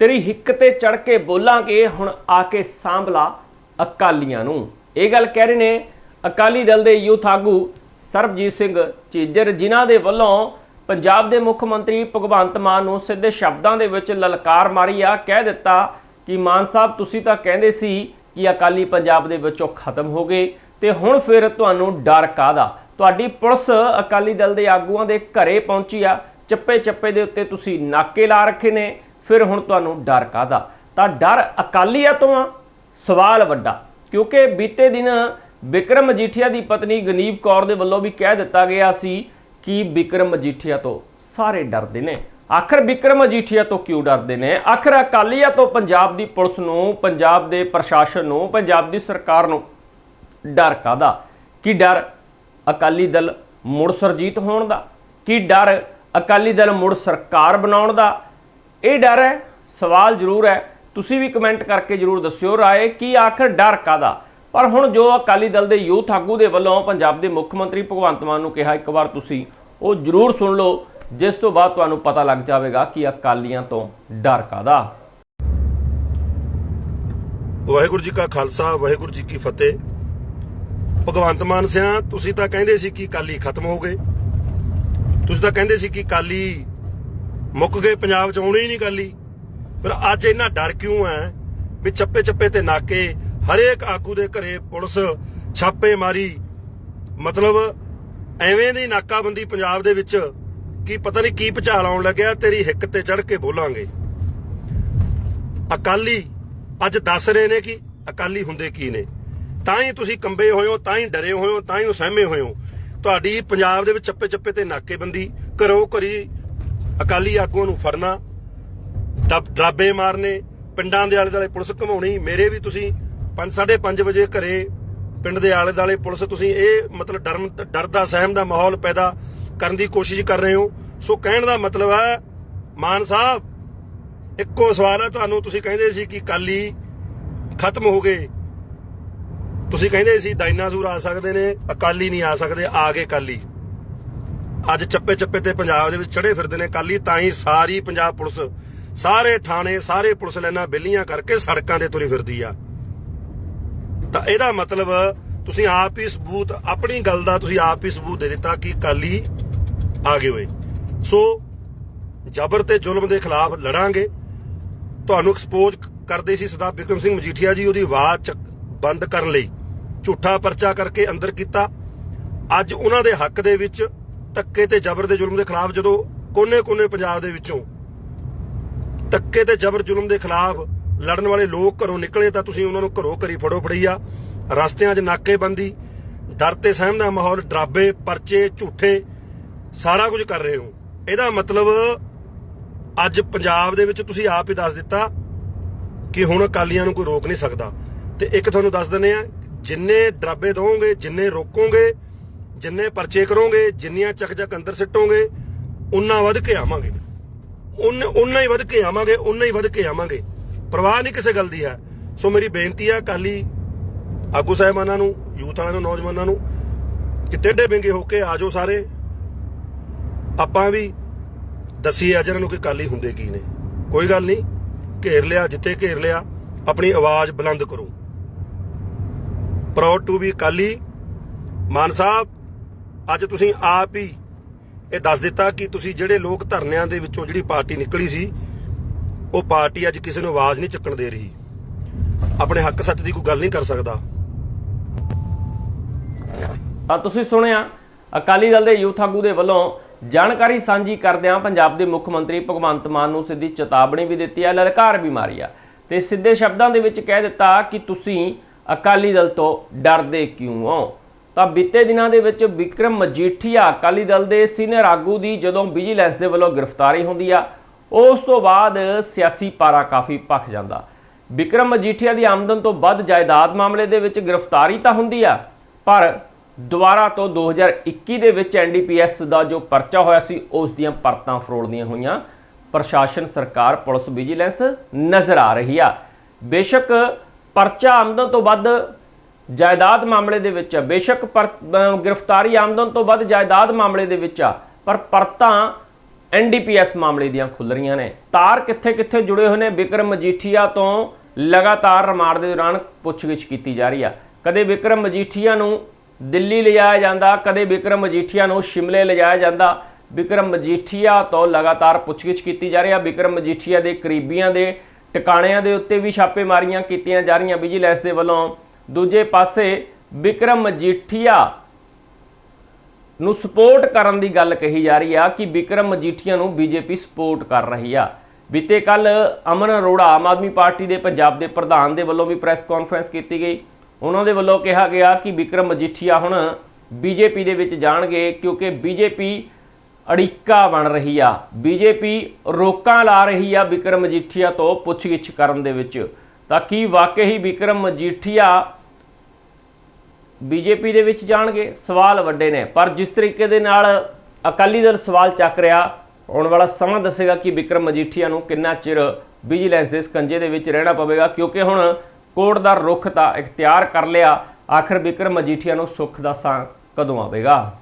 ਤੇਰੀ ਹਿੱਕ ਤੇ ਚੜ ਕੇ ਬੋਲਾਂਗੇ, ਹੁਣ ਆ ਕੇ ਸਾਂਭਲਾ ਅਕਾਲੀਆਂ ਨੂੰ। ਇਹ ਗੱਲ ਕਹਿ ਰਹੇ ਨੇ ਅਕਾਲੀ ਦਲ ਦੇ ਯੂਥ ਆਗੂ ਸਰਬਜੀਤ ਸਿੰਘ ਚੀਜਰ ਜਿਨ੍ਹਾਂ ਦੇ ਵੱਲੋਂ ਪੰਜਾਬ ਦੇ ਮੁੱਖ ਮੰਤਰੀ ਭਗਵੰਤ ਮਾਨ ਨੂੰ ਸਿੱਧੇ ਸ਼ਬਦਾਂ ਦੇ ਵਿੱਚ ਲਲਕਾਰ ਮਾਰੀ ਆ, ਕਹਿ ਦਿੱਤਾ ਕਿ ਮਾਨ ਸਾਹਿਬ, ਤੁਸੀਂ ਤਾਂ ਕਹਿੰਦੇ ਸੀ ਕਿ ਅਕਾਲੀ ਪੰਜਾਬ ਦੇ ਵਿੱਚੋਂ ਖਤਮ ਹੋ ਗਏ ਤੇ ਹੁਣ ਫਿਰ ਤੁਹਾਨੂੰ ਡਰ ਕਾਦਾ ਤੁਹਾਡੀ ਪੁਲਿਸ ਅਕਾਲੀ ਦਲ ਦੇ ਆਗੂਆਂ ਦੇ ਘਰੇ ਪਹੁੰਚੀ ਆ ਚੱਪੇ ਚੱਪੇ ਦੇ ਉੱਤੇ ਤੁਸੀਂ ਨਾਕੇ ਲਾ ਰੱਖੇ ਨੇ। ਫਿਰ ਹੁਣ ਤੁਹਾਨੂੰ ਡਰ ਕਾਦਾ ਤਾਂ ਡਰ ਅਕਾਲੀਆਂ ਤੋਂ ਆ, ਸਵਾਲ ਵੱਡਾ। ਕਿਉਂਕਿ ਬੀਤੇ ਦਿਨ ਵਿਕਰਮ ਮਜੀਠੀਆ ਦੀ ਪਤਨੀ ਗਨੀਬ ਕੌਰ ਦੇ ਵੱਲੋਂ ਵੀ ਕਹਿ ਦਿੱਤਾ ਗਿਆ ਸੀ ਕਿ ਵਿਕਰਮ ਮਜੀਠੀਆ ਤੋਂ ਸਾਰੇ ਡਰਦੇ ਨੇ। ਆਖਰ ਵਿਕਰਮ ਮਜੀਠੀਆ ਤੋਂ ਕਿਉਂ ਡਰਦੇ ਨੇ? ਆਖਰ ਅਕਾਲੀਆ ਤੋਂ ਪੰਜਾਬ ਦੀ ਪੁਲਿਸ ਨੂੰ, ਪੰਜਾਬ ਦੇ ਪ੍ਰਸ਼ਾਸਨ ਨੂੰ, ਪੰਜਾਬ ਦੀ ਸਰਕਾਰ ਨੂੰ ਡਰ ਕਾਦਾ ਕੀ ਡਰ ਅਕਾਲੀ ਦਲ ਮੁੜ ਸਰਜੀਤ ਹੋਣ ਦਾ? ਕੀ ਡਰ ਅਕਾਲੀ ਦਲ ਮੁੜ ਸਰਕਾਰ ਬਣਾਉਣ ਦਾ? ਇਹ ਡਰ ਹੈ, ਸਵਾਲ ਜ਼ਰੂਰ ਹੈ। ਤੁਸੀਂ ਵੀ ਕਮੈਂਟ ਕਰਕੇ ਜ਼ਰੂਰ ਦੱਸਿਓ ਰਾਏ, ਕੀ ਆਖਰ ਡਰ ਕਾਦਾ ਪਰ ਹੁਣ ਜੋ ਅਕਾਲੀ ਦਲ ਦੇ ਯੂਥ ਆਗੂ ਦੇ ਵੱਲੋਂ ਪੰਜਾਬ ਦੇ ਮੁੱਖ ਮੰਤਰੀ ਭਗਵੰਤ ਮਾਨ ਨੂੰ ਕਿਹਾ, ਇੱਕ ਵਾਰ ਤੁਸੀਂ ਉਹ ਜ਼ਰੂਰ ਸੁਣ ਲਓ, ਜਿਸ ਤੋਂ ਬਾਅਦ ਤੁਹਾਨੂੰ ਪਤਾ ਲੱਗ ਜਾਵੇਗਾ ਕਿ ਅਕਾਲੀਆਂ ਤੋਂ ਡਰ ਕਾਦਾ ਵਾਹਿਗੁਰੂ ਜੀ ਕਾ ਖਾਲਸਾ, ਵਾਹਿਗੁਰੂ ਜੀ ਕੀ ਫਤਿਹ। ਭਗਵੰਤ ਮਾਨ ਸਿਆ, ਤੁਸੀਂ ਤਾਂ ਕਹਿੰਦੇ ਸੀ ਕਿ ਕਾਲੀ ਖਤਮ ਹੋ ਗਏ ਤੁਸੀਂ ਤਾਂ ਕਹਿੰਦੇ ਸੀ ਕਿ ਕਾਲੀ ਮੁੱਕ ਗਏ ਪੰਜਾਬ ਚ, ਆਉਣੇ ਹੀ ਨਹੀਂ ਕਾਲੀ ਪਰ ਅੱਜ ਇੰਨਾ ਡਰ ਕਿਉਂ ਹੈ ਵੀ ਚੱਪੇ ਚੱਪੇ ਤੇ ਨਾਕੇ, ਹਰੇਕ ਆਗੂ ਦੇ ਘਰੇ ਪੁਲਿਸ ਛਾਪੇ ਮਾਰੀ। ਮਤਲਬ ਐਵੇਂ ਦੀ ਨਾਕਾਬੰਦੀ ਪੰਜਾਬ ਦੇ ਵਿੱਚ ਕੀ ਪਤਾ ਨਹੀਂ ਕੀ ਭਚਾਲ ਆਉਣ ਲੱਗਿਆ, ਤੇਰੀ ਹਿੱਕ ਤੇ ਚੜ ਕੇ ਬੋਲਾਂਗੇ। ਅਕਾਲੀ ਅੱਜ ਦੱਸ ਰਹੇ ਨੇ ਕਿ ਅਕਾਲੀ ਹੁੰਦੇ ਕੀ ਨੇ? ਤਾਂ ਹੀ ਤੁਸੀਂ ਕੰਬੇ ਹੋਏ ਹੋ, ਤਾਂ ਹੀ ਡਰੇ ਹੋਏ ਹੋ, ਤਾਂ ਹੀ ਸਹਿਮੇ ਹੋਏ ਹੋ। ਤੁਹਾਡੀ ਪੰਜਾਬ ਦੇ ਵਿੱਚ ਚੱਪੇ ਚੱਪੇ ਤੇ ਨਾਕੇਬੰਦੀ ਕਰੋ ਕਰੀ ਅਕਾਲੀ ਆਗੂਆਂ ਨੂੰ ਫੜਨਾ ਡਰਾਬੇ ਮਾਰਨੇ, ਪਿੰਡਾਂ ਦੇ ਆਲੇ ਦੁਆਲੇ ਪੁਲਿਸ ਘਮਾਉਣੀ, ਮੇਰੇ ਵੀ ਤੁਸੀਂ 5:30 ਵਜੇ ਘਰੇ, ਪਿੰਡ ਦੇ ਆਲੇ ਦੁਆਲੇ ਪੁਲਿਸ ਤੁਸੀਂ ਇਹ ਮਤਲਬ ਡਰਨ, ਡਰ ਦਾ, ਸਹਿਮ ਦਾ ਮਾਹੌਲ ਪੈਦਾ ਕਰਨ ਦੀ ਕੋਸ਼ਿਸ਼ ਕਰ ਰਹੇ ਹੋ। ਸੋ ਕਹਿਣ ਦਾ ਮਤਲਬ ਹੈ, ਮਾਨ ਸਾਹਿਬ, ਇੱਕੋ ਸਵਾਲ ਹੈ, ਤੁਹਾਨੂੰ ਤੁਸੀਂ ਕਹਿੰਦੇ ਸੀ ਕਿ ਕਾਲੀ ਖਤਮ ਹੋ ਗਏ। ਤੁਸੀਂ ਕਹਿੰਦੇ ਸੀ ਡਾਇਨਾਸੌਰ ਆ ਸਕਦੇ ਨੇ, ਅਕਾਲੀ ਨਹੀਂ ਆ ਸਕਦੇ, ਆ ਗਏ ਕਾਲੀ ਅੱਜ ਚੱਪੇ ਚੱਪੇ ਤੇ ਪੰਜਾਬ ਦੇ ਵਿੱਚ ਚੜੇ ਫਿਰਦੇ ਨੇ ਕਾਲੀ ਤਾਂ ਹੀ ਸਾਰੀ ਪੰਜਾਬ ਪੁਲਿਸ, ਸਾਰੇ ਥਾਣੇ, ਸਾਰੇ ਪੁਲਿਸ ਲਾਈਨਾਂ ਬਿੱਲੀਆਂ ਕਰਕੇ ਸੜਕਾਂ ਤੇ ਤੁਰੀ ਫਿਰਦੀ ਆ। ਤਾਂ ਇਹਦਾ ਮਤਲਬ ਤੁਸੀਂ ਆਪ ਹੀ ਸਬੂਤ, ਆਪਣੀ ਗੱਲ ਦਾ ਤੁਸੀਂ ਆਪ ਹੀ ਸਬੂਤ ਦੇ ਦਿੱਤਾ ਕਿ ਕਾਲੀ ਆ ਗਏ ਹੋਏ। ਸੋ ਜ਼ਬਰ ਤੇ ਜ਼ੁਲਮ ਦੇ ਖਿਲਾਫ ਲੜਾਂਗੇ। ਤੁਹਾਨੂੰ ਐਕਸਪੋਜ਼ ਕਰਦੇ ਸੀ ਸਰਦਾਰ ਬਿਕਰਮ ਸਿੰਘ ਮਜੀਠੀਆ ਜੀ ਉਹਦੀ ਆਵਾਜ਼ ਚੱਕ- ਬੰਦ ਕਰਨ ਲਈ, ਝੂਠਾ ਪਰਚਾ ਕਰਕੇ ਅੰਦਰ ਕੀਤਾ। ਅੱਜ ਉਹਨਾਂ ਦੇ ਹੱਕ ਦੇ ਵਿੱਚ ਧੱਕੇ ਤੇ ਜ਼ਬਰ ਦੇ ਜ਼ੁਲਮ ਦੇ ਖਿਲਾਫ ਜਦੋਂ ਕੋਨੇ-ਕੋਨੇ ਪੰਜਾਬ ਦੇ ਵਿੱਚੋਂ ਧੱਕੇ ਤੇ ਜ਼ਬਰ ਜ਼ੁਲਮ ਦੇ ਖਿਲਾਫ ਲੜਨ ਵਾਲੇ ਲੋਕ ਘਰੋਂ ਨਿਕਲੇ ਤਾਂ ਤੁਸੀਂ ਉਹਨਾਂ ਨੂੰ ਘਰੋਂ ਘਰੀ ਫੜੋ ਫੜੀ ਆ। ਰਸਤਿਆਂ 'ਚ ਨਾਕੇਬੰਦੀ, ਡਰ ਤੇ ਸਹਿਮ ਦਾ ਮਾਹੌਲ, ਡਰਾਬੇ, ਪਰਚੇ, ਝੂਠੇ, ਸਾਰਾ ਕੁਝ ਕਰ ਰਹੇ ਹੋ। ਇਹਦਾ ਮਤਲਬ ਅੱਜ ਪੰਜਾਬ ਦੇ ਵਿੱਚ ਤੁਸੀਂ ਆਪ ਹੀ ਦੱਸ ਦਿੱਤਾ ਕਿ ਹੁਣ ਅਕਾਲੀਆਂ ਨੂੰ ਕੋਈ ਰੋਕ ਨਹੀਂ ਸਕਦਾ। ਤੇ ਇੱਕ ਤੁਹਾਨੂੰ ਦੱਸ ਦਿੰਦੇ ਆ ਜਿੰਨੇ ਡਰਾਬੇ ਦੋਗੇ ਜਿੰਨੇ ਰੋਕੋਗੇ ਜਿੰਨੇ ਪਰਚੇ ਕਰੋਗੇ, ਜਿੰਨੀਆਂ ਚੱਕ ਚੱਕ ਅੰਦਰ ਸਿੱਟੋਗੇ, ਉਨਾ ਵੱਧ ਕੇ ਆਵਾਂਗੇ। ਉਨ- ਉਨਾ ਹੀ ਵੱਧ ਕੇ ਆਵਾਂਗੇ, ਉਨਾ ਹੀ ਵੱਧ ਕੇ ਆਵਾਂਗੇ। ਪਰਵਾਹ ਨਹੀਂ ਕਿਸੇ ਗੱਲ ਦੀ ਹੈ। ਸੋ ਮੇਰੀ ਬੇਨਤੀ ਹੈ ਕਾਲੀ ਆਗੂ ਸਾਹਿਬਾਨਾਂ ਨੂੰ, ਯੂਥ ਵਾਲਿਆਂ ਨੂੰ, ਨੌਜਵਾਨਾਂ ਨੂੰ, ਕਿ ਟੇਢੇ ਬਿੰਗੇ ਹੋ ਕੇ ਆਜੋ ਸਾਰੇ। ਆਪਾਂ ਵੀ ਦੱਸੀਏ ਅਜਰ ਨੂੰ ਕਿ ਕਾਲੀ ਹੁੰਦੇ ਕੀ ਨੇ। ਕੋਈ ਗੱਲ ਨਹੀਂ, ਘੇਰ ਲਿਆ, ਜਿੱਥੇ ਘੇਰ ਲਿਆ, ਆਪਣੀ ਆਵਾਜ਼ ਬੁਲੰਦ ਕਰੋ। ਪ੍ਰਾਊਡ ਟੂ ਬੀ ਕਾਲੀ ਮਾਨ ਸਾਹਿਬ ਅੱਜ ਤੁਸੀਂ ਆਪ ਹੀ ਇਹ ਦੱਸ ਦਿੱਤਾ ਕਿ ਤੁਸੀਂ ਜਿਹੜੇ ਲੋਕ ਧਰਨਿਆਂ ਦੇ ਵਿੱਚੋਂ ਜਿਹੜੀ ਪਾਰਟੀ ਨਿਕਲੀ ਸੀ, ਉਹ ਪਾਰਟੀ ਅੱਜ ਕਿਸੇ ਨੂੰ ਆਵਾਜ਼ ਨਹੀਂ ਚੱਕਣ ਦੇ ਰਹੀ। ਆਪਣੇ ਹੱਕ ਸੱਚ ਦੀ ਕੋਈ ਗੱਲ ਨਹੀਂ ਕਰ ਸਕਦਾ। ਤਾਂ ਤੁਸੀਂ ਸੁਣਿਆ, ਅਕਾਲੀ ਦਲ ਦੇ ਯੂਥ ਆਗੂ ਦੇ ਵੱਲੋਂ ਜਾਣਕਾਰੀ ਸਾਂਝੀ ਕਰਦਿਆਂ ਪੰਜਾਬ ਦੇ ਮੁੱਖ ਮੰਤਰੀ ਭਗਵੰਤ ਮਾਨ ਨੂੰ ਸਿੱਧੀ ਚੇਤਾਵਨੀ ਵੀ ਦਿੱਤੀ ਹੈ ਲਲਕਾਰ ਵੀ ਮਾਰੀ ਆ। ਤੇ ਸਿੱਧੇ ਸ਼ਬਦਾਂ ਦੇ ਵਿੱਚ ਕਹਿ ਦਿੱਤਾ ਕਿ ਤੁਸੀਂ ਅਕਾਲੀ ਦਲ ਤੋਂ ਡਰਦੇ ਕਿਉਂ ਹੋ? ਤਾਂ ਬੀਤੇ ਦਿਨਾਂ ਦੇ ਵਿੱਚ ਵਿਕਰਮ ਮਜੀਠੀਆ ਅਕਾਲੀ ਦਲ ਦੇ ਸੀਨੀਅਰ ਆਗੂ ਦੀ ਜਦੋਂ ਵਿਜੀਲੈਂਸ ਦੇ ਵੱਲੋਂ ਗ੍ਰਿਫਤਾਰੀ ਹੁੰਦੀ ਆ, ਉਸ ਤੋਂ ਬਾਅਦ ਸਿਆਸੀ ਪਾਰਾ ਕਾਫੀ ਭਖ ਜਾਂਦਾ। ਵਿਕਰਮ ਮਜੀਠੀਆ ਦੀ ਆਮਦਨ ਤੋਂ ਵੱਧ ਜਾਇਦਾਦ ਮਾਮਲੇ ਦੇ ਵਿੱਚ ਗ੍ਰਿਫਤਾਰੀ ਤਾਂ ਹੁੰਦੀ ਆ, ਪਰ ਦੁਬਾਰਾ ਤੋਂ 2021 ਦੇ ਵਿੱਚ ਐਨਡੀਪੀਐਸ ਦਾ ਜੋ ਪਰਚਾ ਹੋਇਆ ਸੀ, ਉਸ ਦੀਆਂ ਪਰਤਾਂ ਫਰੋੜਦੀਆਂ ਹੋਈਆਂ। ਪ੍ਰਸ਼ਾਸਨ, ਸਰਕਾਰ, ਪੁਲਿਸ, ਵਿਜੀਲੈਂਸ ਨਜ਼ਰ ਆ ਰਹੀ ਆ। ਬੇਸ਼ੱਕ ਪਰਚਾ ਆਮਦਨ ਤੋਂ ਵੱਧ ਜਾਇਦਾਦ ਮਾਮਲੇ ਦੇ ਵਿੱਚ ਆ। ਬੇਸ਼ੱਕ ਪਰ- ਗ੍ਰਿਫਤਾਰੀ ਆਮਦਨ ਤੋਂ ਵੱਧ ਜਾਇਦਾਦ ਮਾਮਲੇ ਦੇ ਵਿੱਚ ਆ। ਪਰ ਪਰਤਾਂ ਐਨਡੀਪੀਐਸ ਮਾਮਲੇ ਦੀਆਂ ਖੁੱਲ ਰਹੀਆਂ ਨੇ। ਤਾਰ ਕਿੱਥੇ-ਕਿੱਥੇ ਜੁੜੇ ਹੋਏ ਨੇ? ਵਿਕਰਮ ਮਜੀਠੀਆ ਤੋਂ ਲਗਾਤਾਰ ਰਿਮਾਂਡ ਦੇ ਦੌਰਾਨ ਪੁੱਛਗਿੱਛ ਕੀਤੀ ਜਾ ਰਹੀ ਆ। ਕਦੇ ਵਿਕਰਮ ਮਜੀਠੀਆ ਨੂੰ ਦਿੱਲੀ ਲਿਜਾਇਆ ਜਾਂਦਾ, ਕਦੇ ਵਿਕਰਮ ਮਜੀਠੀਆ ਨੂੰ ਸ਼ਿਮਲੇ ਲਿਜਾਇਆ ਜਾਂਦਾ। ਵਿਕਰਮ ਮਜੀਠੀਆ ਤੋਂ ਲਗਾਤਾਰ ਪੁੱਛਗਿੱਛ ਕੀਤੀ ਜਾ ਰਹੀ ਆ। ਵਿਕਰਮ ਮਜੀਠੀਆ ਦੇ ਕਰੀਬੀਆਂ ਦੇ ਟਿਕਾਣਿਆਂ ਦੇ ਉੱਤੇ ਵੀ ਛਾਪੇਮਾਰੀਆਂ ਕੀਤੀਆਂ ਜਾ ਰਹੀਆਂ। ਵਿਜੀਲੈਂਸ ਦੇ ਵੱਲੋਂ ਦੂਜੇ ਪਾਸੇ ਵਿਕਰਮ ਮਜੀਠੀਆ ਨੂੰ ਸਪੋਰਟ ਕਰਨ ਦੀ ਗੱਲ ਕਹੀ ਜਾ ਰਹੀ ਆ ਕਿ ਵਿਕਰਮ ਮਜੀਠੀਆ ਨੂੰ ਬੀਜੇਪੀ ਸਪੋਰਟ ਕਰ ਰਹੀ ਆ। ਬੀਤੇ ਕੱਲ ਅਮਨ ਅਰੋੜਾ ਆਮ ਆਦਮੀ ਪਾਰਟੀ ਦੇ ਪੰਜਾਬ ਦੇ ਪ੍ਰਧਾਨ ਦੇ ਵੱਲੋਂ ਵੀ ਪ੍ਰੈਸ ਕਾਨਫਰੰਸ ਕੀਤੀ ਗਈ। ਉਹਨਾਂ ਦੇ ਵੱਲੋਂ ਕਿਹਾ ਗਿਆ ਕਿ ਵਿਕਰਮ ਮਜੀਠੀਆ ਹੁਣ ਬੀਜੇਪੀ ਦੇ ਵਿੱਚ ਜਾਣਗੇ ਕਿਉਂਕਿ ਬੀਜੇਪੀ ਅੜਿੱਕਾ ਬਣ ਰਹੀ ਆ। ਬੀਜੇਪੀ ਰੋਕਾਂ ਲਾ ਰਹੀ ਆ ਵਿਕਰਮ ਮਜੀਠੀਆ ਤੋਂ ਪੁੱਛਗਿੱਛ ਕਰਨ ਦੇ ਵਿੱਚ। ਤਾਂ ਕੀ ਵਾਕਈ ਹੀ ਵਿਕਰਮ ਮਜੀਠੀਆ ਬੀਜੇਪੀ ਦੇ ਵਿੱਚ ਜਾਣਗੇ, ਸਵਾਲ ਵੱਡੇ ਨੇ। ਪਰ ਜਿਸ ਤਰੀਕੇ ਦੇ ਨਾਲ ਅਕਾਲੀ ਦਲ ਸਵਾਲ ਚੱਕ ਰਿਹਾ, ਆਉਣ ਵਾਲਾ ਸਮਾਂ ਦੱਸੇਗਾ ਕਿ ਵਿਕਰਮ ਮਜੀਠੀਆ ਨੂੰ ਕਿੰਨਾ ਚਿਰ ਵਿਜੀਲੈਂਸ ਦੇ ਸਕੰਜੇ ਦੇ ਵਿੱਚ ਰਹਿਣਾ ਪਵੇਗਾ, ਕਿਉਂਕਿ ਹੁਣ ਕੋਰਟ ਦਾ ਰੁਖ ਤਾਂ ਇਖਤਿਆਰ ਕਰ ਲਿਆ। ਆਖਰ ਵਿਕਰਮ ਮਜੀਠੀਆ ਨੂੰ ਸੁੱਖ ਦਾ ਸਾਂ ਕਦੋਂ ਆਵੇਗਾ?